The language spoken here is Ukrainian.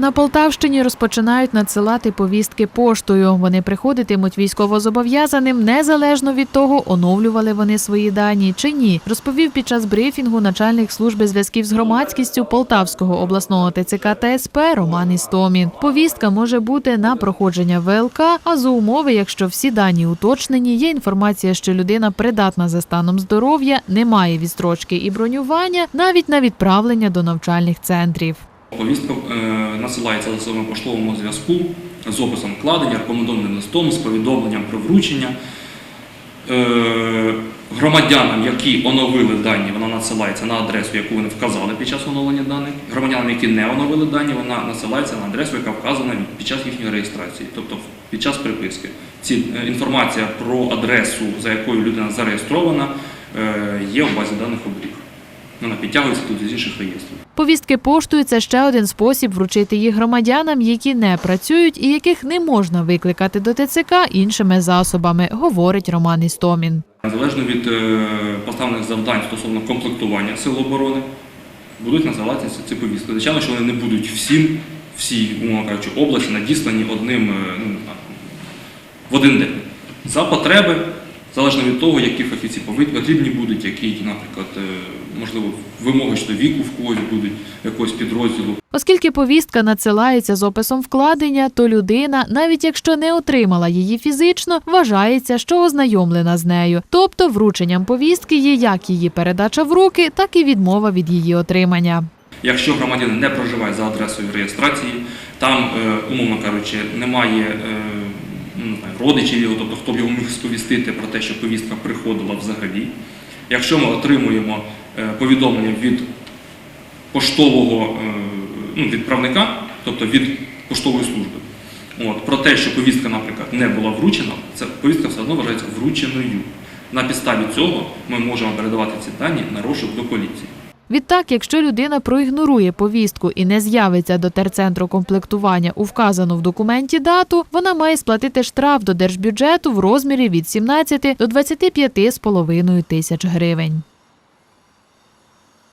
На Полтавщині розпочинають надсилати повістки поштою. Вони приходитимуть військовозобов'язаним незалежно від того, оновлювали вони свої дані чи ні, розповів під час брифінгу начальник служби зв'язків з громадськістю Полтавського обласного ТЦК та СП Роман Істомін. Повістка може бути на проходження ВЛК, а за умови, якщо всі дані уточнені, є інформація, що людина придатна за станом здоров'я, не має відстрочки і бронювання, навіть на відправлення до навчальних центрів. Повістка е, насилається засобами поштовому зв'язку з описом вкладення, рекомендованим листом, з повідомленням про вручення. Е, громадянам, які оновили дані, вона надсилається на адресу, яку вони вказали під час оновлення даних. Громадянам, які не оновили дані, вона насилається на адресу, яка вказана під час їхньої реєстрації, тобто під час приписки. Ці е, інформація про адресу, за якою людина зареєстрована, є в базі даних облік. Вона підтягується тут з інших реєстрів. Повістки поштою це ще один спосіб вручити їх громадянам, які не працюють і яких не можна викликати до ТЦК іншими засобами, говорить Роман Істомін. Незалежно від е, поставлених завдань стосовно комплектування сил оборони, будуть називатися ці повістки. Звичайно, що вони не будуть всім, всій, умовно кажучи, області надіслані одним е, ну, в один день. За потреби, залежно від того, які фахівці потрібні будуть, які, наприклад, е, можливо, вимоги щодо віку в когось будуть якогось підрозділу. Оскільки повістка надсилається з описом вкладення, то людина, навіть якщо не отримала її фізично, вважається, що ознайомлена з нею. Тобто врученням повістки є як її передача в руки, так і відмова від її отримання. Якщо громадянин не проживає за адресою реєстрації, там, е, умовно кажучи, немає е, ну, не знаю, родичів його, тобто хто б його міг сповістити про те, що повістка приходила взагалі. Якщо ми отримуємо е, повідомлення від поштового е, ну, відправника, тобто від поштової служби, про те, що повістка, наприклад, не була вручена, повістка все одно вважається врученою. На підставі цього ми можемо передавати ці дані на розшук до поліції. Відтак, якщо людина проігнорує повістку і не з'явиться до терцентру комплектування у вказану в документі дату, вона має сплатити штраф до держбюджету в розмірі від 17 до 25,5 тисяч гривень.